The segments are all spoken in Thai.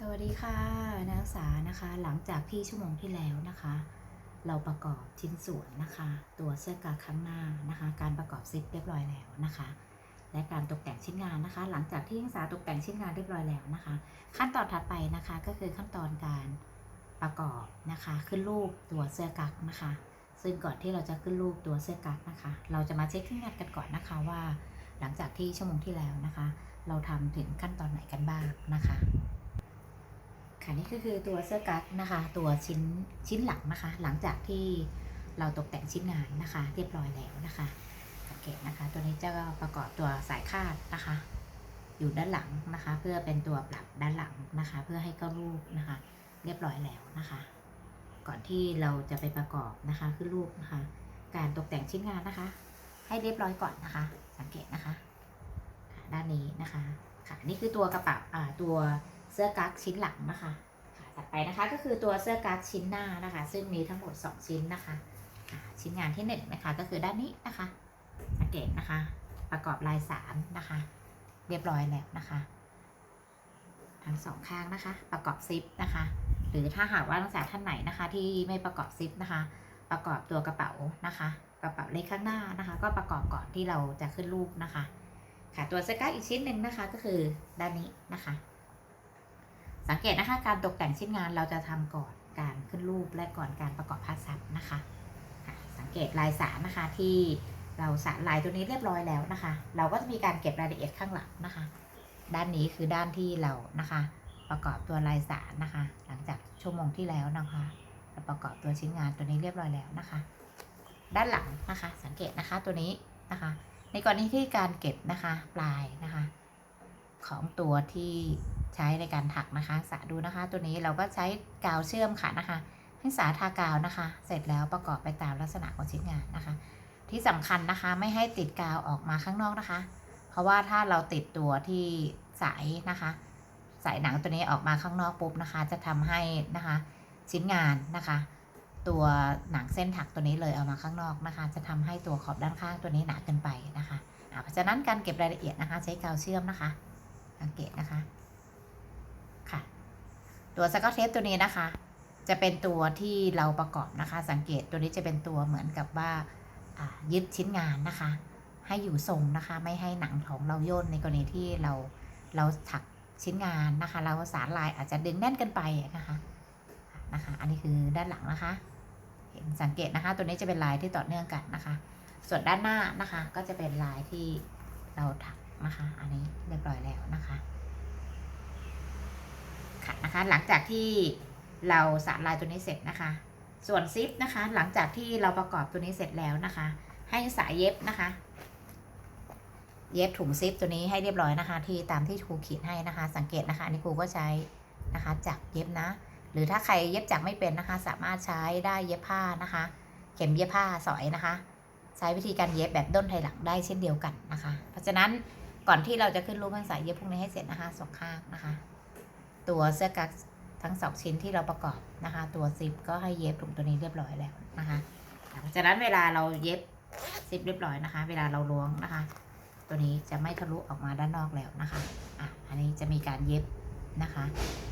สวัสดีค่ะนักศึกษานะคะหลังจากที่ชั่วโมงที่แล้วนะคะ เราประกอบชิ้นส่วนนะคะ ตัวเสื้อกาข้างหน้านะคะ การประกอบซิปเรียบร้อยแล้วนะคะ และการตกแต่งชิ้นงานนะคะ หลังจากที่นักศึกษาตกแต่งชิ้นงานเรียบร้อยแล้วนะคะ ขั้นตอนถัดไปนะคะก็คือขั้นตอนการประกอบนะคะ ขึ้นรูปตัวเสื้อกักนะคะ ซึ่งก่อนที่เราจะขึ้นรูปตัวเสื้อกักนะคะ เราจะมาเช็คชิ้นงานกันก่อนนะคะว่า หลังจากที่ชั่วโมงที่แล้วนะคะ เราทำถึงขั้นตอนไหนกันบ้างนะคะ ค่ะนี่ก็คือตัวเสื้อกั๊กนะคะ ตัวชิ้นชิ้นหลังนะคะ หลังจากที่เราตกแต่งชิ้นงานนะคะ เรียบร้อยแล้วนะคะสังเกตนะคะ ตัวนี้จะประกอบตัวสายคาดนะคะ อยู่ด้านหลังนะคะ เพื่อเป็นตัวปรับด้านหลังนะคะ เพื่อให้เข้ารูปนะคะ เรียบร้อยแล้วนะคะ ก่อนที่เราจะไปประกอบนะคะขึ้นรูปนะคะ การตกแต่งชิ้นงานนะคะ ให้เรียบร้อยก่อนนะคะ สังเกตนะคะค่ะด้านนี้นะคะค่ะนี่คือตัวกระเป๋าอ่าตัว เสื้อกั๊กชิ้นหลังนะคะค่ะถัดไปนะคะก็คือตัวเสื้อกั๊กชิ้นหน้านะคะ ซึ่งมีทั้งหมด 2 ชิ้นนะคะ ชิ้นงานที่1นงนะคะก็คือด้านนี้นะคะสังเกตนะคะ ประกอบลายสารนะคะ เรียบร้อยแล้วนะคะ ทั้งสองข้างนะคะ ประกอบซิปนะคะ หรือถ้าหากว่านักศึกษาท่านไหนนะคะ ที่ไม่ประกอบซิปนะคะ ประกอบตัวกระเป๋านะคะ กระเป๋าเล็กข้างหน้านะคะ ก็ประกอบก่อนที่เราจะขึ้นรูปนะคะ ค่ะตัวสกั๊กอีกชิ้นหนึ่งนะคะก็คือด้านนี้นะคะ สังเกตนะคะการตกแต่งชิ้นงานเราจะทำก่อนการขึ้นรูปและก่อนการประกอบภาพซับนะคะค่ะสังเกตลายสารนะคะที่เราสารลายตัวนี้เรียบร้อยแล้วนะคะ เราก็จะมีการเก็บรายละเอียดข้างหลังนะคะ ด้านนี้คือด้านที่เรานะคะ ประกอบตัวลายสารนะคะ หลังจากชั่วโมงที่แล้วนะคะเราประกอบตัวชิ้นงานตัวนี้เรียบร้อยแล้วนะคะ ด้านหลังนะคะ สังเกตนะคะตัวนี้นะคะ ในกรณีที่การเก็บนะคะปลายนะคะ ของตัวที่ ใช้ในการถักนะคะ สาดูนะคะ ตัวนี้เราก็ใช้กาวเชื่อมค่ะนะคะให้สาทากาวนะคะ เสร็จแล้วประกอบไปตามลักษณะของชิ้นงานนะคะ ที่สำคัญนะคะไม่ให้ติดกาวออกมาข้างนอกนะคะ เพราะว่าถ้าเราติดตัวที่สายนะคะ สายหนังตัวนี้ออกมาข้างนอกปุ๊บนะคะ จะทำให้นะคะชิ้นงานนะคะ ตัวหนังเส้นถักตัวนี้เลยเอามาข้างนอกนะคะ จะทำให้ตัวขอบด้านข้างตัวนี้หนาเกินไปนะคะเพราะฉะนั้นการเก็บรายละเอียดนะคะ ใช้กาวเชื่อมนะคะสังเกตนะคะ ตัวสกอตเทปตัวนี้นะคะ จะเป็นตัวที่เราประกอบนะคะ สังเกตตัวนี้จะเป็นตัวเหมือนกับว่ายึดชิ้นงานนะคะ ให้อยู่ทรงนะคะ ไม่ให้หนังของเราย่นในกรณีที่เราเราถักชิ้นงานนะคะ เราสารลายอาจจะดึงแน่นเกินไปนะคะนะคะ อันนี้คือด้านหลังนะคะ เห็นสังเกตนะคะ ตัวนี้จะเป็นลายที่ต่อเนื่องกันนะคะ ส่วนด้านหน้านะคะ ก็จะเป็นลายที่เราถักนะคะ อันนี้เรียบร้อยแล้วนะคะ ค่ะนะคะหลังจากที่เราสารลายตัวนี้เสร็จนะคะ ส่วนซิปนะคะ หลังจากที่เราประกอบตัวนี้เสร็จแล้วนะคะ ให้สายเย็บนะคะ เย็บถุงซิปตัวนี้ให้เรียบร้อยนะคะ ที่ตามที่ครูขีดให้นะคะ สังเกตนะคะอันนี้ครูก็ใช้นะคะจักเย็บนะ หรือถ้าใครเย็บจักไม่เป็นนะคะ สามารถใช้ได้เย็บผ้านะคะ เข็มเย็บผ้าสอยนะคะ ใช้วิธีการเย็บแบบด้นไทหลังได้เช่นเดียวกันนะคะ เพราะฉะนั้นก่อนที่เราจะขึ้นรูปให้สายเย็บพวกนี้ให้เสร็จนะคะสองข้างนะคะ ตัวเสื้อกั๊กทั้งสองชิ้นที่เราประกอบนะคะ ตัวซิปก็ให้เย็บถุงตัวนี้เรียบร้อยแล้วนะคะเพราะฉะนั้นเวลาเราเย็บซิปเรียบร้อยนะคะ เวลาเราล้วงนะคะ ตัวนี้จะไม่ทะลุออกมาด้านนอกแล้วนะคะอะอันนี้จะมีการเย็บนะคะ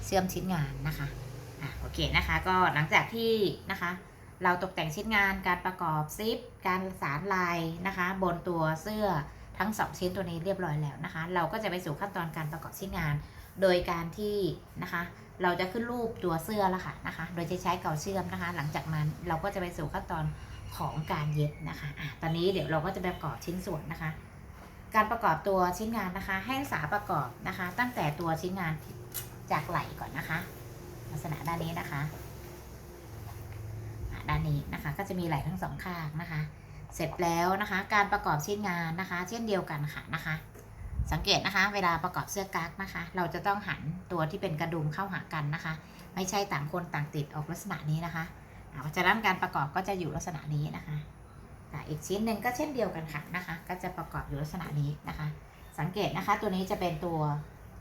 เชื่อมชิ้นงานนะคะอะโอเคนะคะ ก็หลังจากที่นะคะ เราตกแต่งชิ้นงานการประกอบซิป การสารลายนะคะ บนตัวเสื้อทั้งสองชิ้นตัวนี้เรียบร้อยแล้วนะคะ เราก็จะไปสู่ขั้นตอนการประกอบชิ้นงาน โดยการที่นะคะ เราจะขึ้นรูปตัวเสื้อแล้วค่ะนะคะ โดยจะใช้เกาวเชื่อมนะคะ หลังจากนั้นเราก็จะไปสู่ขั้นตอนของการเย็บนะคะอะตอนนี้เดี๋ยวเราก็จะไปประกอบชิ้นส่วนนะคะ การประกอบตัวชิ้นงานนะคะ ให้ศึกษาประกอบนะคะ ตั้งแต่ตัวชิ้นงานจากไหล่ก่อนนะคะ ลักษณะด้านนี้นะคะอะด้านนี้นะคะ ก็จะมีไหล่ทั้งสองข้างนะคะ เสร็จแล้วนะคะ การประกอบชิ้นงานนะคะ เช่นเดียวกันค่ะนะคะ สังเกตนะคะ เวลาประกอบเสื้อกั๊กนะคะ เราจะต้องหันตัวที่เป็นกระดุมเข้าหากันนะคะ ไม่ใช่ต่างคนต่างติดออกลักษณะนี้นะคะอะเพราะฉะนั้นการประกอบก็จะอยู่ลักษณะนี้นะคะอะอีกชิ้นหนึ่งก็เช่นเดียวกันค่ะนะคะ ก็จะประกอบอยู่ลักษณะนี้นะคะ สังเกตนะคะตัวนี้จะเป็นตัว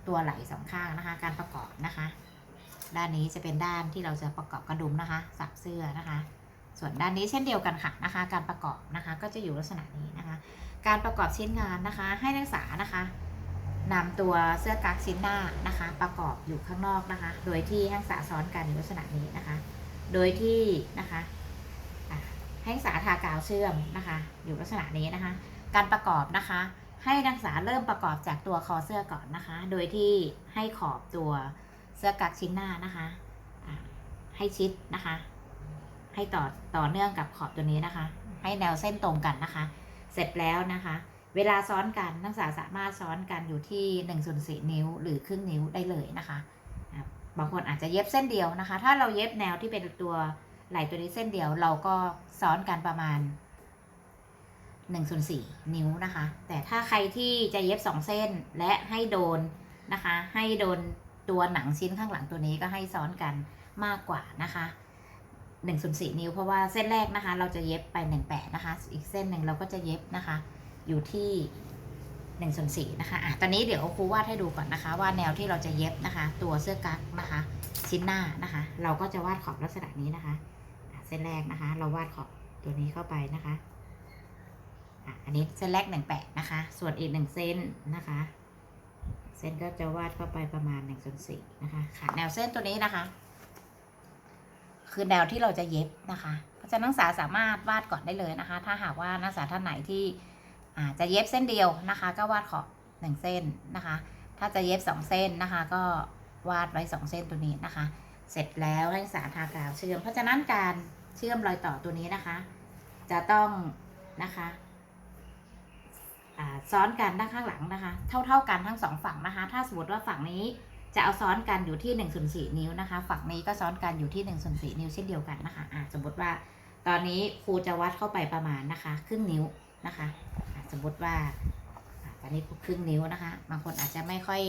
ตัวไหล่สองข้างนะคะ การประกอบนะคะ ด้านนี้จะเป็นด้านที่เราจะประกอบกระดุมนะคะ สับเสื้อนะคะ ส่วนด้านนี้เช่นเดียวกันค่ะนะคะ การประกอบนะคะก็จะอยู่ลักษณะนี้นะคะ การประกอบชิ้นงานนะคะ ให้นักศึกษานะคะนำตัวเสื้อกั๊กชิ้นหน้านะคะ ประกอบอยู่ข้างนอกนะคะ โดยที่ให้นักศึกษาซ้อนกันในลักษณะนี้นะคะ โดยที่นะคะให้นักศึกษาทากาวเชื่อมนะคะ อยู่ลักษณะนี้นะคะ การประกอบนะคะ ให้นักศึกษาเริ่มประกอบจากตัวคอเสื้อก่อนนะคะ โดยที่ให้ขอบตัวเสื้อกั๊กชิ้นหน้านะคะให้ชิดนะคะ ให้ต่อต่อเนื่องกับขอบตัวนี้นะคะ ให้แนวเส้นตรงกันนะคะ เสร็จแล้วนะคะ เวลาซ้อนกันนักศึกษาสามารถซ้อนกันอยู่ที่1ส่วน4นิ้ว หรือครึ่งนิ้วได้เลยนะคะอะบางคนอาจจะเย็บเส้นเดียวนะคะ ถ้าเราเย็บแนวที่เป็นตัวไหล่ตัวนี้เส้นเดียว เราก็ซ้อนกันประมาณ1ส่วน4นิ้วนะคะ แต่ถ้าใครที่จะเย็บ 2 เส้นและให้โดนนะคะ ให้โดนตัวหนังชิ้นข้างหลังตัวนี้ก็ให้ซ้อนกันมากกว่านะคะ 1ส่วน4นิ้ว เพราะว่าเส้นแรกนะคะ เราจะเย็บไป1แปดนะคะ อีกเส้นหนึ่งเราก็จะเย็บนะคะ อยู่ที่1ส่วน4นะคะอะตอนนี้เดี๋ยวครูวาดให้ดูก่อนนะคะ ว่าแนวที่เราจะเย็บนะคะ ตัวเสื้อกั๊กนะคะ ชิ้นหน้านะคะ เราก็จะวาดขอบลักษณะนี้นะคะเส้นแรกนะคะ เราวาดขอบตัวนี้เข้าไปนะคะอะอันนี้เส้นแรก1แปดนะคะ ส่วนอีก1เส้นนะคะ เส้นก็จะวาดเข้าไปประมาณ1ส่วน4นะคะค่ะแนวเส้นตัวนี้นะคะ คือแนวที่เราจะเย็บนะคะ เพราะฉะนั้นนักศึกษาสามารถวาดก่อนได้เลยนะคะ ถ้าหากว่านักศึกษาท่านไหนที่จะเย็บเส้นเดียวนะคะ ก็วาดขอบหนึ่งเส้นนะคะ ถ้าจะเย็บสองเส้นนะคะ ก็วาดไว้สองเส้นตัวนี้นะคะ เสร็จแล้วให้นักศึกษาทากาวเชื่อม เพราะฉะนั้นการเชื่อมรอยต่อตัวนี้นะคะ จะต้องนะคะซ้อนกันด้านข้างหลังนะคะ เท่า ๆกันทั้งสองฝั่งนะคะ ถ้าสมมติว่าฝั่งนี้ จะเอาซ้อนกันอยู่ที่1นส่วนสนิ้วนะคะ ฝั่งนี้ก็ซ้อนกันอยู่ที่1นส่วนสนิ้วเช่นเดียวกันนะคะะสมมติว่าตอนนี้ครูจะวัดเข้าไปประมาณนะคะครึ่งนิ้วนะคะะสมมติว่าตอนนี้ครูครึ่งนิ้วนะคะ บางคนอาจจะไม่ค่อย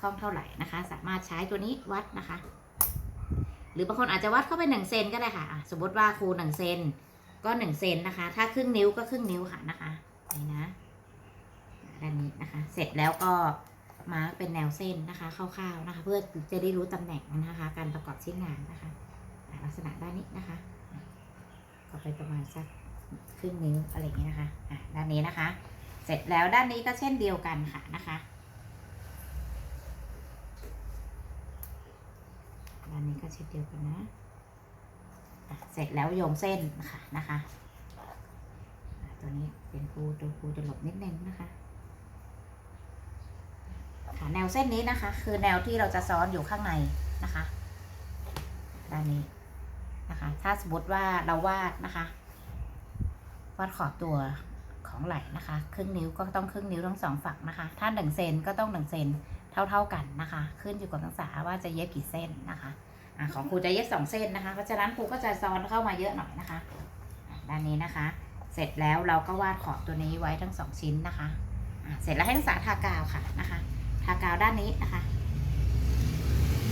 คล่องเท่าไหร่นะคะ สามารถใช้ตัวนี้วัดนะคะ หรือบางคนอาจจะวัดเข้าไป1เซนก็ได้ค่ะะสมมติว่าครู1เซนก็1เซนนะคะ ถ้าครึ่งนิ้วก็ครึ่งนิ้วค่ะนะคะนี่นะด้านนี้นะคะ เสร็จแล้วก็ มาร์กเป็นแนวเส้นนะคะคร่าวๆนะคะ เพื่อจะได้รู้ตำแหน่งนะคะ การประกอบชิ้นงานนะคะลักษณะด้านนี้นะคะก็ไปประมาณสักครึ่งนิ้วอะไรอย่างเงี้ยนะคะอะด้านนี้นะคะ เสร็จแล้วด้านนี้ก็เช่นเดียวกันค่ะนะคะด้านนี้ก็เช่นเดียวกันนะเสร็จแล้วโยงเส้นค่ะนะคะ ตัวนี้เป็นครูตัวครูจะหลบนิดนึงนะคะ ค่ะแนวเส้นนี้นะคะ คือแนวที่เราจะซ้อนอยู่ข้างในนะคะด้านนี้นะคะ ถ้าสมมติว่าเราวาดนะคะวาดขอบตัวของไหล่นะคะ ครึ่งนิ้วก็ต้องครึ่งนิ้วทั้งสองฝั่งนะคะ ถ้าหนึ่งเซนก็ต้องหนึ่งเซนเท่าๆกันนะคะ ขึ้นอยู่กับนักศึกษาว่าจะเย็บกี่เส้นนะคะอะของครูจะเย็บสองเส้นนะคะ เพราะฉะนั้นครูก็จะซ้อนเข้ามาเยอะหน่อยนะคะด้านนี้นะคะ เสร็จแล้วเราก็วาดขอบตัวนี้ไว้ทั้งสองชิ้นนะคะะเสร็จแล้วให้นักศึกษาทากาวค่ะนะคะ ทากาวด้านนี้นะคะ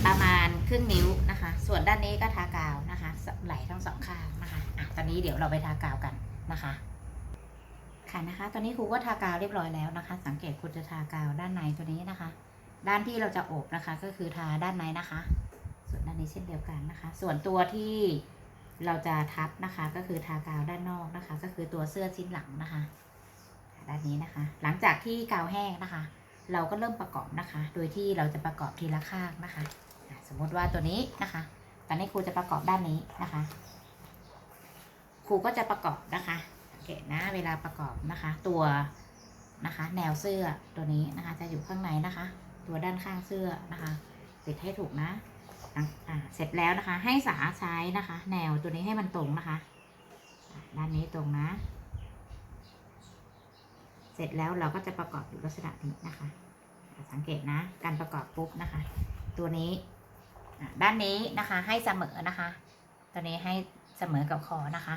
ประมาณครึ่งนิ้วนะคะ ส่วนด้านนี้ก็ทากาวนะคะไหลทั้งสองข้างนะคะอะตอนนี้เดี๋ยวเราไปทากาวกันนะคะ ค่ะนะคะ ตอนนี้ครูก็ทากาวเรียบร้อยแล้วนะคะ สังเกตครูจะทากาวด้านในตัวนี้นะคะ ด้านที่เราจะอบนะคะ ก็คือทาด้านในนะคะ ส่วนด้านนี้เช่นเดียวกันนะคะ ส่วนตัวที่เราจะทับนะคะก็คือทากาวด้านนอกนะคะ ก็คือตัวเสื้อชิ้นหลังนะคะ ด้านนี้นะคะ หลังจากที่กาวแห้งนะคะ เราก็เริ่มประกอบนะคะ โดยที่เราจะประกอบทีละข้างนะคะ สมมติว่าตัวนี้นะคะ ตอนนี้ครูจะประกอบด้านนี้นะคะ ครูก็จะประกอบนะคะสังเกตนะ เวลาประกอบนะคะ ตัวนะคะ แนวเสื้อตัวนี้นะคะ จะอยู่ข้างในนะคะ ตัวด้านข้างเสื้อนะคะติดให้ถูกนะอะอะเสร็จแล้วนะคะ ให้สาใช้นะคะ แนวตัวนี้ให้มันตรงนะคะ ด้านนี้ตรงนะ เสร็จแล้วเราก็จะประกอบอยู่ลักษณะนี้นะคะ สังเกตนะ การประกอบปุ๊บนะคะ ตัวนี้ด้านนี้นะคะให้เสมอนะคะ ตัวนี้ให้เสมอกับคอนะคะ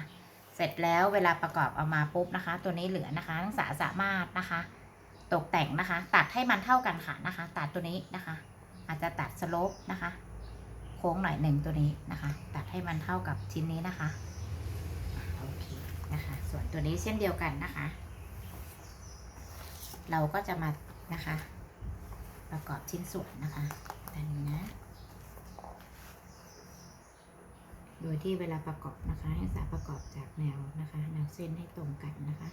เสร็จแล้วเวลาประกอบเอามาปุ๊บนะคะ ตัวนี้เหลือนะคะนักษาสามารถนะคะ ตกแต่งนะคะ ตัดให้มันเท่ากันค่ะนะคะ ตัดตัวนี้นะคะ อาจจะตัดสโลปนะคะ โค้งหน่อยหนึ่งตัวนี้นะคะ ตัดให้มันเท่ากับชิ้นนี้นะคะอะโอเคนะคะ ส่วนตัวนี้เช่นเดียวกันนะคะ เราก็จะมานะคะ ประกอบชิ้นส่วนนะคะแบบนี้นะ โดยที่เวลาประกอบนะคะให้สาประกอบจากแนวนะคะแนวเส้นให้ตรงกันนะคะ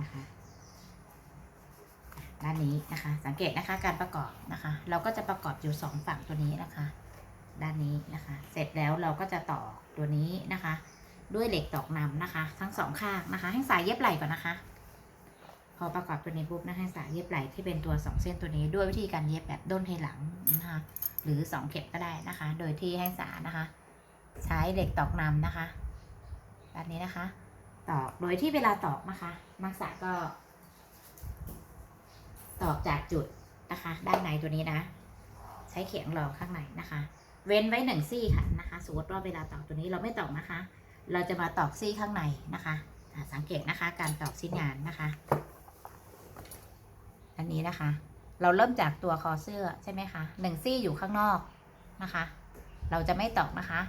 นะคะด้านนี้นะคะ สังเกตนะคะการประกอบนะคะ เราก็จะประกอบอยู่สองฝั่งตัวนี้นะคะ ด้านนี้นะคะ เสร็จแล้วเราก็จะต่อตัวนี้นะคะ ด้วยเหล็กตอกนำนะคะ ทั้งสองข้างนะคะ ให้สายเย็บไหล่ก่อนนะคะ พอประกอบตัวนี้ปุ๊บนะให้สายเย็บไหล่ที่เป็นตัวสองเส้นตัวนี้ด้วยวิธีการเย็บแบบด้นให้หลังนะคะ หรือสองเข็มก็ได้นะคะ โดยที่ให้สานะคะ ใช้เหล็กตอกนำนะคะแบบนี้นะคะ ตอกโดยที่เวลาตอกนะคะนักษาก็ ตอกจากจุดนะคะ ด้านในตัวนี้นะ ใช้เขียงรองข้างในนะคะ เว้นไว้หนึ่งซี่ค่ะนะคะสมมติว่าเวลาตอกตัวนี้เราไม่ตอกนะคะ เราจะมาตอกซี่ข้างในนะคะสังเกตนะคะ การตอกชิ้นงานนะคะ อันนี้นะคะ เราเริ่มจากตัวคอเสื้อใช่ไหมคะหนึ่งซี่อยู่ข้างนอกนะคะ เราจะไม่ตอกนะคะ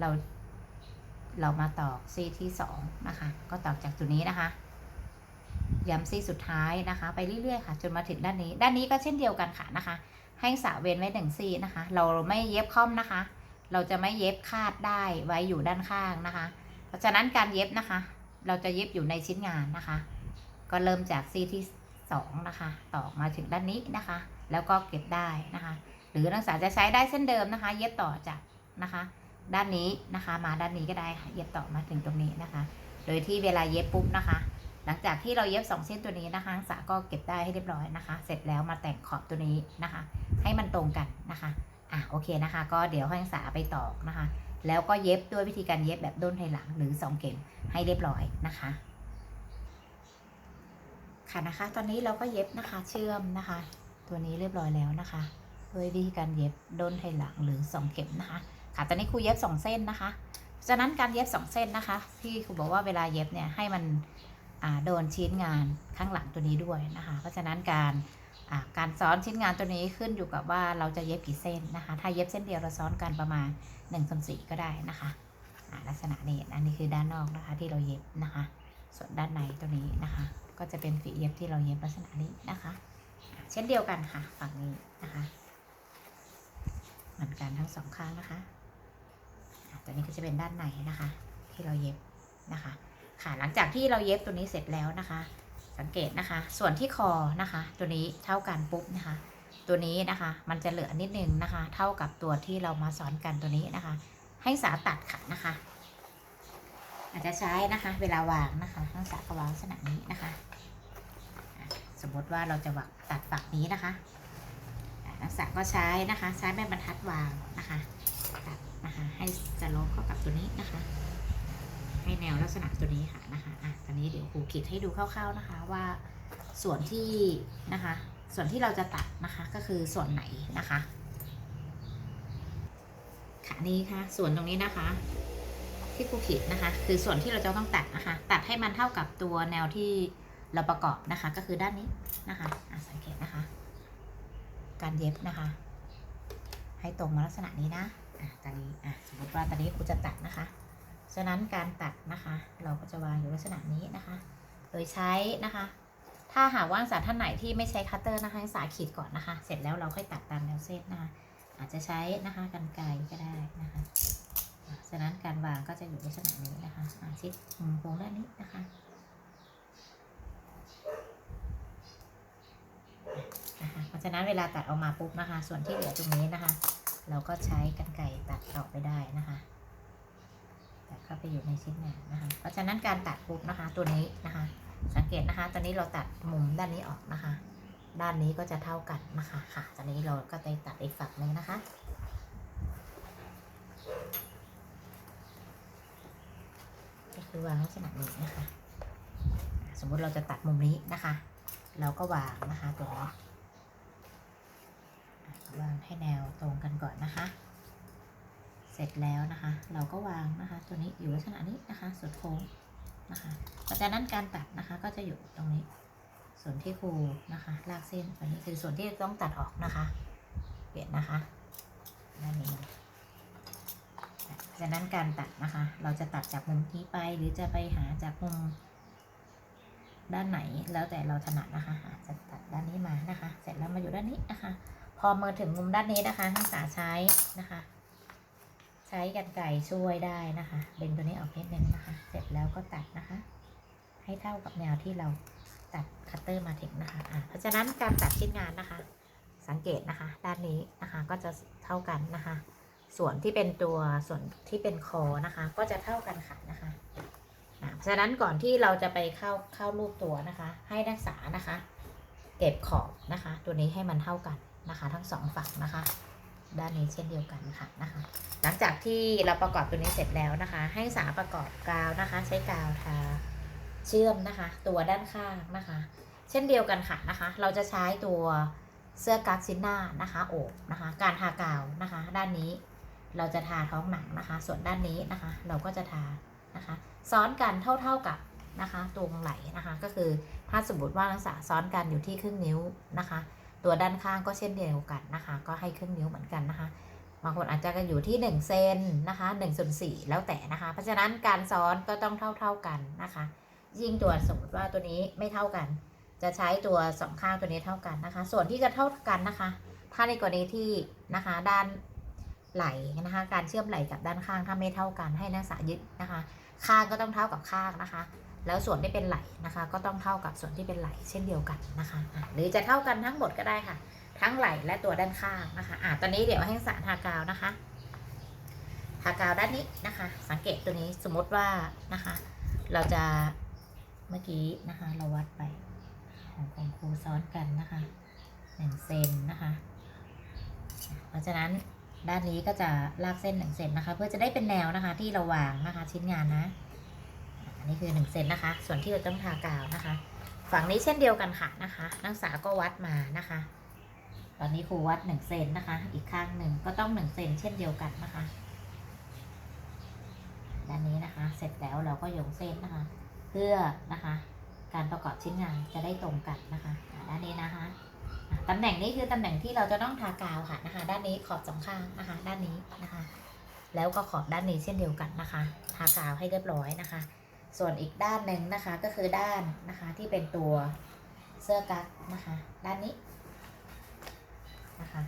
เราเรามาตอกซี่ที่สองนะคะ ก็ตอกจากจุดนี้นะคะย้ำซี่สุดท้ายนะคะ ไปเรื่อยๆค่ะ จนมาถึงด้านนี้ ด้านนี้ก็เช่นเดียวกันค่ะนะคะ ให้สาเว้นไว้หนึ่งซี่นะคะ เราไม่เย็บค่อมนะคะ เราจะไม่เย็บคาดได้ไว้อยู่ด้านข้างนะคะ เพราะฉะนั้นการเย็บนะคะ เราจะเย็บอยู่ในชิ้นงานนะคะ ก็เริ่มจากซี่ที่สองนะคะ ต่อมาถึงด้านนี้นะคะ แล้วก็เก็บได้นะคะ หรือนักศึกษาจะใช้ได้เส้นเดิมนะคะ เย็บต่อจากนะคะ ด้านนี้นะคะ มาด้านนี้ก็ได้ค่ะเย็บต่อมาถึงตรงนี้นะคะ โดยที่เวลาเย็บปุ๊บนะคะ หลังจากที่เราเย็บสองเส้นตัวนี้นะคะนักศึกษาก็เก็บได้ให้เรียบร้อยนะคะ เสร็จแล้วมาแต่งขอบตัวนี้นะคะ ให้มันตรงกันนะคะอะโอเคนะคะ ก็เดี๋ยวให้นักศึกษาไปต่อนะคะ แล้วก็เย็บด้วยวิธีการเย็บแบบด้นไทหลังหรือสองเข็มให้เรียบร้อยนะคะ ค่ะนะคะ ตอนนี้เราก็เย็บนะคะเชื่อมนะคะ ตัวนี้เรียบร้อยแล้วนะคะด้วยวิธีการเย็บด้นไทหลังหรือสองเข็มนะคะ ค่ะตอนนี้ครูเย็บสองเส้นนะคะฉะนั้นการเย็บสองเส้นนะคะ ที่ครูบอกว่าเวลาเย็บเนี่ยให้มันโดนชิ้นงานข้างหลังตัวนี้ด้วยนะคะ เพราะฉะนั้นการ การซ้อนชิ้นงานตัวนี้ขึ้นอยู่กับว่าเราจะเย็บกี่เส้นนะคะ ถ้าเย็บเส้นเดียวเราซ้อนกันประมาณ1นึ่งส่วนสก็ได้นะคะลักษณะนี้อันนี้คือด้านนอกนะคะที่เราเย็บนะคะ ส่วนด้านในตัวนี้นะคะ ก็จะเป็นฝีเย็บที่เราเย็บลักษณะนี้นะคะ เช่นเดียวกันค่ะฝั่งนี้นะคะ เหมือนกันทั้งสองข้างนะคะตัวนี้ก็จะเป็นด้านในนะคะ ที่เราเย็บนะคะ ค่ะหลังจากที่เราเย็บตัวนี้เสร็จแล้วนะคะ สังเกตนะคะ ส่วนที่คอนะคะ ตัวนี้เท่ากันปุ๊บนะคะ ตัวนี้นะคะ มันจะเหลือนิดนึงนะคะ เท่ากับตัวที่เรามาสอนกันตัวนี้นะคะ ให้สาตัดค่ะนะคะ อาจจะใช้นะคะ เวลาวางนะคะทั้งสาก็วางลักษณะนี้นะคะ สมมติว่าเราจะวางตัดฝักนี้นะคะนักศึกษาก็ใช้นะคะ ใช้แม่บรรทัดวางนะคะตัดนะคะ ให้จะลบเข้ากับตัวนี้นะคะ ให้แนวลักษณะตัวนี้ค่ะนะคะอะตอนนี้เดี๋ยวครูขีดให้ดูคร่าวๆนะคะว่าส่วนที่นะคะ ส่วนที่เราจะตัดนะคะก็คือส่วนไหนนะคะค่ะนี่ค่ะส่วนตรงนี้นะคะ ที่ครูขีดนะคะ คือส่วนที่เราจะต้องตัดนะคะ ตัดให้มันเท่ากับตัวแนวที่เราประกอบนะคะ ก็คือด้านนี้นะคะอะสังเกตนะคะ การเย็บนะคะ ให้ตรงมาลักษณะนี้นะอะตอนนี้อะสมมติว่าตอนนี้ครูจะตัดนะคะ ฉะนั้นการตัดนะคะ เราก็จะวางอยู่ลักษณะนี้นะคะ โดยใช้นะคะ ถ้าหากว่านักศึกษาท่านไหนที่ไม่ใช้คัตเตอร์นะคะ สาขีดก่อนนะคะ เสร็จแล้วเราค่อยตัดตามแนวเส้นนะคะ อาจจะใช้นะคะกันไกรก็ได้นะคะฉะนั้นการวางก็จะอยู่ลักษณะนี้นะคะอะชิดโค้งด้านนี้นะคะนะคะเพราะฉะนั้นเวลาตัดออกมาปุ๊บนะคะ ส่วนที่เหลือตรงนี้นะคะ เราก็ใช้กรรไกรตัดต่อไปได้นะคะ เข้าไปอยู่ในชิ้นงานนะคะ เพราะฉะนั้นการตัดปุ๊บนะคะ ตัวนี้นะคะ สังเกตนะคะ ตอนนี้เราตัดมุมด้านนี้ออกนะคะ ด้านนี้ก็จะเท่ากันนะคะค่ะ ตอนนี้เราก็ไปตัดอีกฝั่งหนึงนะคะก็คือวางลักษณะนี้นะคะ สมมุติเราจะตัดมุมนี้นะคะ เราก็วางนะคะตัวนี้วางให้แนวตรงกันก่อนนะคะ ร็จแล้วนะคะ เราก็วางนะคะ ตัวนี้อยู่ลักษณะนี้นะคะส่วนโค้งนะคะเพราะฉะนั้นการตัดนะคะก็จะอยู่ตรงนี้ ส่วนที่ครูนะคะลากเส้นตัวนี้คือส่วนที่ต้องตัดออกนะคะ เปลี่ยนนะคะด้านนี้เพราะฉะนั้นการตัดนะคะ เราจะตัดจากมุมนี้ไปหรือจะไปหาจากมุมด้านไหนแล้วแต่เราถนัดนะคะอาจจะตัดด้านนี้มานะคะ เสร็จแล้วมาอยู่ด้านนี้นะคะ พอมาถึงมุมด้านนี้นะคะนักศึกษาใช้นะคะ ใช้กันไก่ช่วยได้นะคะ ดึงตัวนี้ออกนิดนึงนะคะ เสร็จแล้วก็ตัดนะคะ ให้เท่ากับแนวที่เราตัดคัตเตอร์มาถึงนะคะะเพราะฉะนั้นการตัดชิ้นงานนะคะ สังเกตนะคะ ด้านนี้นะคะก็จะเท่ากันนะคะ ส่วนที่เป็นตัวส่วนที่เป็นคอนะคะ ก็จะเท่ากันค่ะนะคะอะเพราะฉะนั้นก่อนที่เราจะไปเข้าเข้ารูปตัวนะคะ ให้นักศึกษานะคะ เก็บขอบนะคะ ตัวนี้ให้มันเท่ากันนะคะ ทั้งสองฝั่งนะคะ ด้านนี้เช่นเดียวกันค่ะนะคะ หลังจากที่เราประกอบตัวนี้เสร็จแล้วนะคะ ให้สาประกอบกาวนะคะ ใช้กาวทาเชื่อมนะคะ ตัวด้านข้างนะคะ เช่นเดียวกันค่ะนะคะ เราจะใช้ตัวเสื้อกั๊กซินหน้านะคะโอบนะคะ การทากาวนะคะ ด้านนี้เราจะทาท้องหนังนะคะ ส่วนด้านนี้นะคะ เราก็จะทานะคะ ซ้อนกันเท่าๆกับนะคะ ตรงไหลนะคะ ก็คือถ้าสมมติว่านักศึกษาซ้อนกันอยู่ที่ครึ่งนิ้วนะคะ ตัวด้านข้างก็เช่นเดียวกันนะคะ ก็ให้ครึ่งนิ้วเหมือนกันนะคะ บางคนอาจจะกันอยู่ที่ 1 เซนนะคะ1ส่วน4แล้วแต่นะคะ เพราะฉะนั้นการซ้อนก็ต้องเท่า ๆกันนะคะ ยิ่งตัวสมมติว่าตัวนี้ไม่เท่ากัน จะใช้ตัวสองข้างตัวนี้เท่ากันนะคะ ส่วนที่จะเท่ากันนะคะ ถ้าในกรณีที่นะคะด้านไหลนะคะ การเชื่อมไหลกับด้านข้างถ้าไม่เท่ากันให้นักศึกษายึดนะคะ ข้างก็ต้องเท่ากับข้างนะคะ แล้วส่วนที่เป็นไหลนะคะ ก็ต้องเท่ากับส่วนที่เป็นไหลเช่นเดียวกันนะคะ หรือจะเท่ากันทั้งหมดก็ได้ค่ะ ทั้งไหลและตัวด้านข้างนะคะอะตอนนี้เดี๋ยวให้นักศึกษาทากาวนะคะ ทากาวด้านนี้นะคะ สังเกตตัวนี้สมมติว่านะคะ เราจะเมื่อกี้นะคะ เราวัดไปของของครูซ้อนกันนะคะหนึ่งเซนนะคะ เพราะฉะนั้นด้านนี้ก็จะลากเส้นหนึ่งเซนนะคะ เพื่อจะได้เป็นแนวนะคะที่เราวางนะคะชิ้นงานนะ อันนี้คือหนึ่งเซนนะคะ ส่วนที่เราต้องทากาวนะคะ ฝั่งนี้เช่นเดียวกันค่ะนะคะ นักศึกษาก็วัดมานะคะ ตอนนี้ครูวัดหนึ่งเซนนะคะ อีกข้างหนึ่งก็ต้องหนึ่งเซนเช่นเดียวกันนะคะด้านนี้นะคะ เสร็จแล้วเราก็โยงเส้นนะคะ เพื่อนะคะ การประกอบชิ้นงานจะได้ตรงกันนะคะด้านนี้นะคะตำแหน่งนี้คือตำแหน่งที่เราจะต้องทากาวค่ะนะคะ ด้านนี้ขอบสองข้างนะคะ ด้านนี้นะคะ แล้วก็ขอบด้านนี้เช่นเดียวกันนะคะ ทากาวให้เรียบร้อยนะคะ ส่วนอีกด้านหนึ่งนะคะก็คือด้านนะคะที่เป็นตัวเสื้อกั๊กนะคะ ด้านนี้นะคะ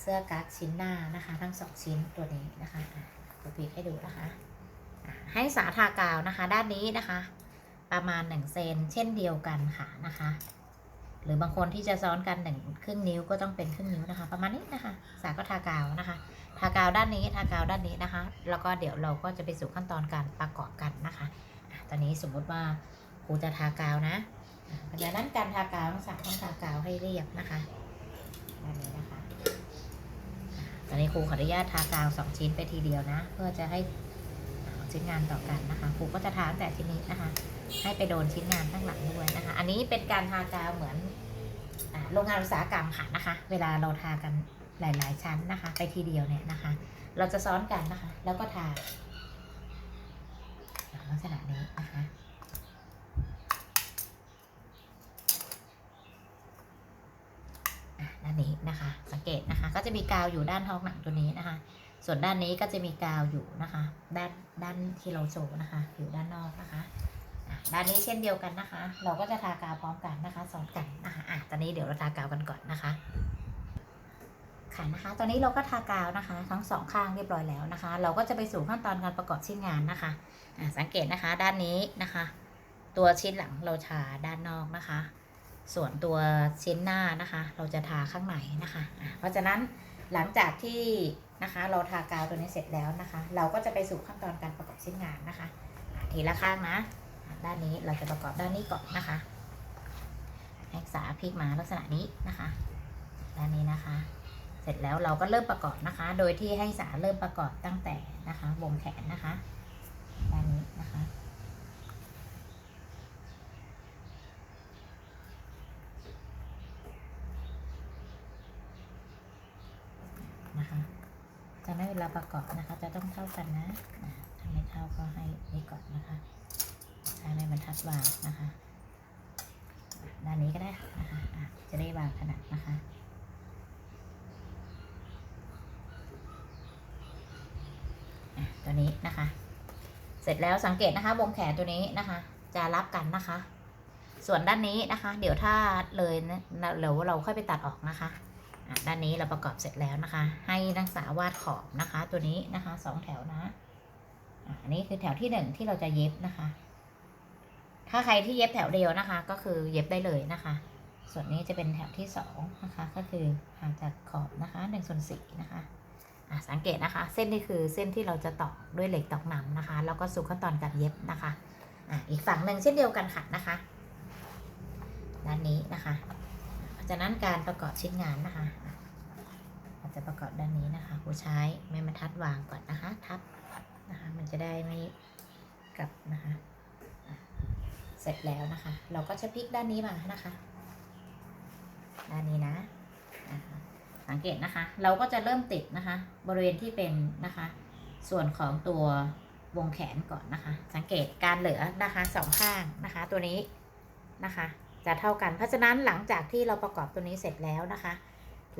เสื้อกั๊กชิ้นหน้านะคะ ทั้งสองชิ้นตัวนี้นะคะอะครูพีให้ดูนะคะ ให้สาทากาวนะคะ ด้านนี้นะคะ ประมาณ1เซนเช่นเดียวกันค่ะนะคะ หรือบางคนที่จะซ้อนกันหนึ่งครึ่งนิ้วก็ต้องเป็นครึ่งนิ้วนะคะ ประมาณนี้นะคะ สาก็ทากาวนะคะ ทากาวด้านนี้ทากาวด้านนี้นะคะ แล้วก็เดี๋ยวเราก็จะไปสู่ขั้นตอนการประกอบกันนะคะ ตอนนี้สมมติว่าครูจะทากาวนะเพราะฉะนั้นการทากาวต้องสาต้องทากาวให้เรียบนะคะด้านนี้นะคะ ตอนนี้ครูขออนุญาตทากาวสองชิ้นไปทีเดียวนะ เพื่อจะให้ชิ้นงานต่อกันนะคะ ครูก็จะทาแต่ชิ้นนี้นะคะ ให้ไปโดนชิ้นงานข้างหลังด้วยนะคะ อันนี้เป็นการทากาวเหมือนโรงงานอุตสาหกรรมค่ะนะคะ เวลาเราทากันหลาย ๆ ชั้นนะคะ ไปทีเดียวเนี่ยนะคะ เราจะซ้อนกันนะคะ แล้วก็ทา ลักษณะนี้นะคะอะด้านนี้นะคะ สังเกตนะคะ ก็จะมีกาวอยู่ด้านท้องหนังตัวนี้นะคะ ส่วนด้านนี้ก็จะมีกาวอยู่นะคะ ด้านด้านที่เราโชว์นะคะ อยู่ด้านนอกนะคะอะด้านนี้เช่นเดียวกันนะคะ เราก็จะทากาวพร้อมกันนะคะสอนกันนะคะอะตอนนี้เดี๋ยวเราทากาวกันก่อนนะคะ ค่ะนะคะ ตอนนี้เราก็ทากาวนะคะ ทั้งสองข้างเรียบร้อยแล้วนะคะ เราก็จะไปสู่ขั้นตอนการประกอบชิ้นงานนะคะะสังเกตนะคะด้านนี้นะคะ ตัวชิ้นหลังเราทาด้านนอกนะคะ ส่วนตัวชิ้นหน้านะคะ เราจะทาข้างในนะคะะเพราะฉะนั้นหลังจากที่นะคะเราทากาวตัวนี้เสร็จแล้วนะคะ เราก็จะไปสู่ขั้นตอนการประกอบชิ้นงานนะคะทีละข้างนะ ด้านนี้เราจะประกอบด้านนี้ก่อนนะคะให้ศึกษาพลิกมาลักษณะนี้นะคะ ด้านนี้นะคะ เสร็จแล้วเราก็เริ่มประกอบนะคะ โดยที่ให้ศึกษาเริ่มประกอบตั้งแต่นะคะ วงแขนนะคะด้านนี้นะคะ นะคะ จะไม่เวลาประกอบนะคะ จะต้องเท่ากันนะถ้าไม่เท่าก็ให้นี่ก่อนนะคะใช้ไม้บรรทัดวางนะคะ ด้านนี้ก็ได้นะคะะจะได้วางขนาดนะคะ อะ ตัวนี้นะคะ เสร็จแล้วสังเกตนะคะวงแขนตัวนี้นะคะ จะรับกันนะคะ ส่วนด้านนี้นะคะ เดี๋ยวถ้าเลยนะเดี๋ยวเราค่อยไปตัดออกนะคะด้านนี้เราประกอบเสร็จแล้วนะคะ ให้นักศึกษาวาดขอบนะคะ ตัวนี้นะคะสองแถวนะอันนี้คือแถวที่หนึ่งที่เราจะเย็บนะคะ ถ้าใครที่เย็บแถวเดียวนะคะ ก็คือเย็บได้เลยนะคะ ส่วนนี้จะเป็นแถวที่สองนะคะ ก็คือห่างจากขอบนะคะหนึ่งส่วนสี่นะคะ สังเกตนะคะ เส้นนี้คือเส้นที่เราจะตอกด้วยเหล็กตอกหนำนะคะ แล้วก็สู่ขั้นตอนการเย็บนะคะอะอีกฝั่งหนึ่งเช่นเดียวกันค่ะนะคะด้านนี้นะคะจากนั้นการประกอบชิ้นงานนะคะอะเราจะประกอบด้านนี้นะคะผู้ใช้ไม้บรรทัดวางก่อนนะคะ ทับนะคะ มันจะได้ไม่กลับนะคะเสร็จแล้วนะคะ เราก็จะพลิกด้านนี้มานะคะ ด้านนี้นะ สังเกตนะคะ เราก็จะเริ่มติดนะคะ บริเวณที่เป็นนะคะ ส่วนของตัววงแขนก่อนนะคะ สังเกตการเหลือนะคะสองข้างนะคะ ตัวนี้นะคะ จะเท่ากัน เพราะฉะนั้นหลังจากที่เราประกอบตัวนี้เสร็จแล้วนะคะ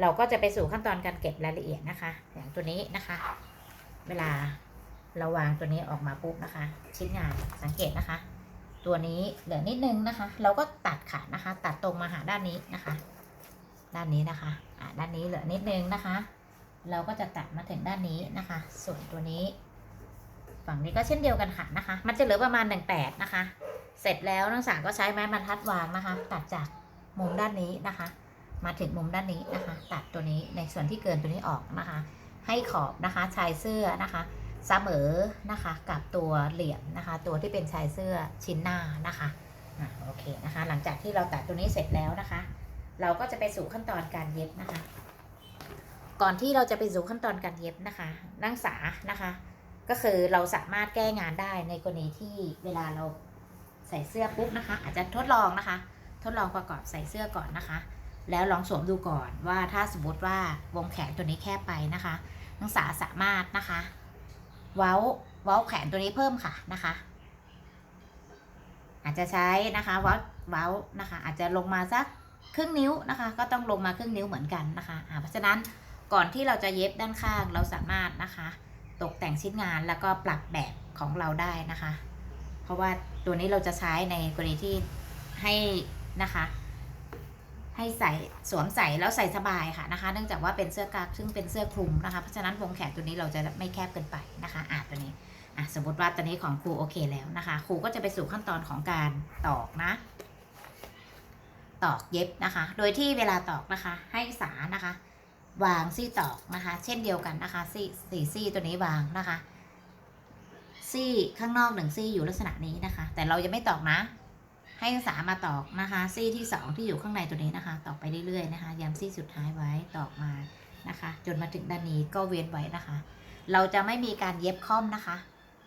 เราก็จะไปสู่ขั้นตอนการเก็บรายละเอียดนะคะ อย่างตัวนี้นะคะ เวลาเราวางตัวนี้ออกมาปุ๊บนะคะ ชิ้นงานสังเกตนะคะ ตัวนี้เหลือนิดนึงนะคะ เราก็ตัดค่ะนะคะ ตัดตรงมาหาด้านนี้นะคะ ด้านนี้นะคะอ่าด้านนี้เหลือนิดนึงนะคะ เราก็จะตัดมาถึงด้านนี้นะคะ ส่วนตัวนี้ ฝั่งนี้ก็เช่นเดียวกันค่ะนะคะ มันจะเหลือประมาณหนึ่งแปดนะคะ เสร็จแล้วนักศึกษาก็ใช้ไม้บรรทัดวางนะคะ ตัดจากมุมด้านนี้นะคะ มาถึงมุมด้านนี้นะคะ ตัดตัวนี้ในส่วนที่เกินตัวนี้ออกนะคะ ให้ขอบนะคะชายเสื้อนะคะเสมอนะคะกับตัวเหลี่ยมนะคะ ตัวที่เป็นชายเสื้อชิ้นหน้านะคะอะโอเคนะคะ หลังจากที่เราตัดตัวนี้เสร็จแล้วนะคะ เราก็จะไปสู่ขั้นตอนการเย็บนะคะ ก่อนที่เราจะไปสู่ขั้นตอนการเย็บนะคะ นักศึกษานะคะ ก็คือเราสามารถแก้งานได้ในกรณีที่เวลาเราใส่เสื้อปุ๊บนะคะ อาจจะทดลองนะคะ ทดลองประกอบใส่เสื้อก่อนนะคะ แล้วลองสวมดูก่อนว่าถ้าสมมติว่าวงแขนตัวนี้แคบไปนะคะ นักศึกษาสามารถนะคะ เว้าเว้าแขนตัวนี้เพิ่มค่ะนะคะ อาจจะใช้นะคะเว้าเว้านะคะ อาจจะลงมาสัก ครึ่งนิ้วนะคะ ก็ต้องลงมาครึ่งนิ้วเหมือนกันนะคะเพราะฉะนั้นก่อนที่เราจะเย็บด้านข้างเราสามารถนะคะ ตกแต่งชิ้นงานแล้วก็ปรับแบบของเราได้นะคะ เพราะว่าตัวนี้เราจะใช้ในกรณีที่ให้นะคะ ให้ใส่สวมใส่แล้วใส่สบายค่ะนะคะ เนื่องจากว่าเป็นเสื้อกั๊กซึ่งเป็นเสื้อคลุมนะคะเพราะฉะนั้นวงแขนตัวนี้เราจะไม่แคบเกินไปนะคะอะตัวนี้อะสมมติว่าตัวนี้ของครูโอเคแล้วนะคะ ครูก็จะไปสู่ขั้นตอนของการตอกนะ ตอกเย็บนะคะ โดยที่เวลาตอกนะคะ ให้สานะคะ วางซี่ตอกนะคะ เช่นเดียวกันนะคะซี่สี่ซี่ตัวนี้วางนะคะ ซี่ข้างนอกหนึ่งซี่อยู่ลักษณะนี้นะคะ แต่เราจะไม่ตอกนะ ให้นักศึกษามาตอกนะคะ ซี่ที่สองที่อยู่ข้างในตัวนี้นะคะ ตอกไปเรื่อยๆนะคะย้ำซี่สุดท้ายไว้ตอกมานะคะ จนมาถึงด้านนี้ก็เว้นไว้นะคะ เราจะไม่มีการเย็บค่อมนะคะ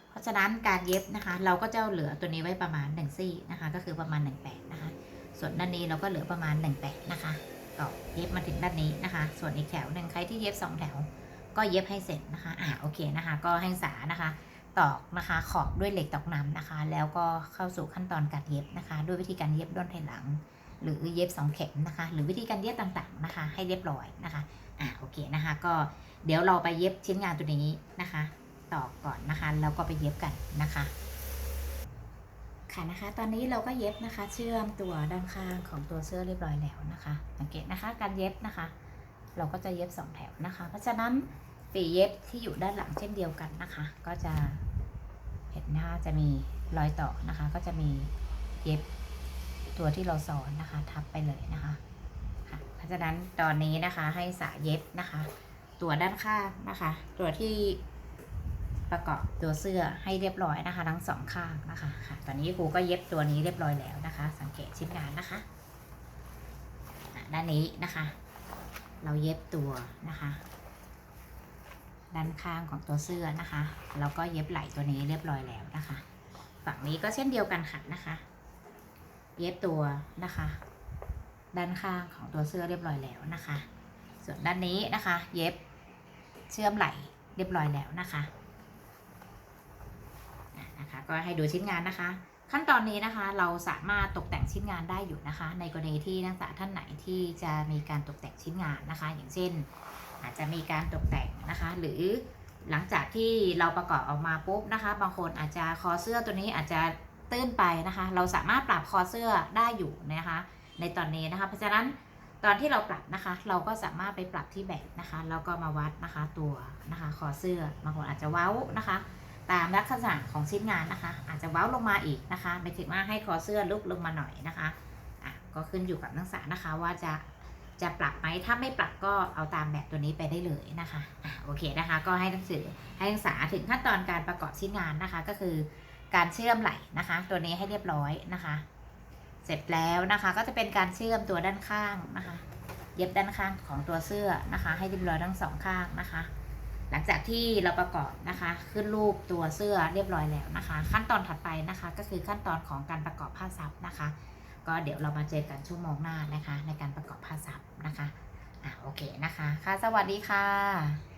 เพราะฉะนั้นการเย็บนะคะ เราก็จะเหลือตัวนี้ไว้ประมาณ1ซี่นะคะ ก็คือประมาณ1แปดนะคะ ส่วนด้านนี้เราก็เหลือประมาณ1แปดนะคะก็เย็บมาถึงด้านนี้นะคะ ส่วนอีกแถวหนึ่งใครที่เย็บสองแถว ก็เย็บให้เสร็จนะคะอ่าโอเคนะคะ ก็ให้นักศึกษานะคะ ตอกนะคะขอบด้วยเหล็กตอกน้ำนะคะ แล้วก็เข้าสู่ขั้นตอนการเย็บนะคะ ด้วยวิธีการเย็บด้านถอยหลัง หรือเย็บสองเข็มนะคะ หรือวิธีการเย็บต่างๆนะคะ ให้เรียบร้อยนะคะอ่าโอเคนะคะ ก็เดี๋ยวเราไปเย็บชิ้นงานตัวนี้นะคะ ตอกก่อนนะคะ แล้วก็ไปเย็บกันนะคะ ค่ะนะคะ ตอนนี้เราก็เย็บนะคะ เชื่อมตัวด้านข้างของตัวเสื้อเรียบร้อยแล้วนะคะ สังเกตนะคะ การเย็บนะคะ เราก็จะเย็บสองแถวนะคะ เพราะฉะนั้นฝีเย็บที่อยู่ด้านหลังเช่นเดียวกันนะคะ ก็จะเห็นนะคะจะมีรอยต่อนะคะ ก็จะมีเย็บตัวที่เราสอนนะคะ ทับไปเลยนะคะค่ะเพราะฉะนั้นตอนนี้นะคะให้สาเย็บนะคะ ตัวด้านข้างนะคะ ตัวที่ ประกอบตัวเสื้อให้เรียบร้อยนะคะ ทั้งสองข้างนะคะค่ะตอนนี้ครูก็เย็บตัวนี้เรียบร้อยแล้วนะคะ สังเกตชิ้นงานนะคะด้านนี้นะคะ เราเย็บตัวนะคะ ด้านข้างของตัวเสื้อนะคะแล้วก็เย็บไหล่ตัวนี้เรียบร้อยแล้วนะคะ ฝั่งนี้ก็เช่นเดียวกันค่ะนะคะ เย็บตัวนะคะ ด้านข้างของตัวเสื้อเรียบร้อยแล้วนะคะ ส่วนด้านนี้นะคะ เย็บเชื่อมไหล่เรียบร้อยแล้วนะคะ ก็ให้ดูชิ้นงานนะคะ ขั้นตอนนี้นะคะเราสามารถตกแต่งชิ้นงานได้อยู่นะคะ ในกรณีที่นักศึกษาท่านไหนที่จะมีการตกแต่งชิ้นงานนะคะ อย่างเช่น อาจจะมีการตกแต่งนะคะ หรือหลังจากที่เราประกอบออกมาปุ๊บนะคะ บางคนอาจจะคอเสื้อตัวนี้อาจจะตื้นไปนะคะ เราสามารถปรับคอเสื้อได้อยู่นะคะ ในตอนนี้นะคะ เพราะฉะนั้นตอนที่เราปรับนะคะ เราก็สามารถไปปรับที่แบบนะคะแล้วก็มาวัดนะคะตัวนะคะคอเสื้อบางคนอาจจะเว้านะคะ ตามลักษณะของชิ้นงานนะคะ อาจจะเว้าลงมาอีกนะคะหมายถึงว่าให้คอเสื้อลุกลงมาหน่อยนะคะอะก็ขึ้นอยู่กับนักศึกษานะคะว่าจะจะปรับไหมถ้าไม่ปรับก็เอาตามแบบตัวนี้ไปได้เลยนะคะอะโอเคนะคะ ก็ให้นังสือให้นักศึกษาถึงขั้นตอนการประกอบชิ้นงานนะคะ ก็คือการเชื่อมไหล่นะคะ ตัวนี้ให้เรียบร้อยนะคะ เสร็จแล้วนะคะ ก็จะเป็นการเชื่อมตัวด้านข้างนะคะ เย็บด้านข้างของตัวเสื้อนะคะ ให้เรียบร้อยทั้งสองข้างนะคะ หลังจากที่เราประกอบนะคะ ขึ้นรูปตัวเสื้อเรียบร้อยแล้วนะคะ ขั้นตอนถัดไปนะคะ ก็คือขั้นตอนของการประกอบผ้าซับนะคะ ก็เดี๋ยวเรามาเจอกันชั่วโมงหน้านะคะ ในการประกอบผ้าซับนะคะอะโอเคนะคะ ค่ะสวัสดีค่ะ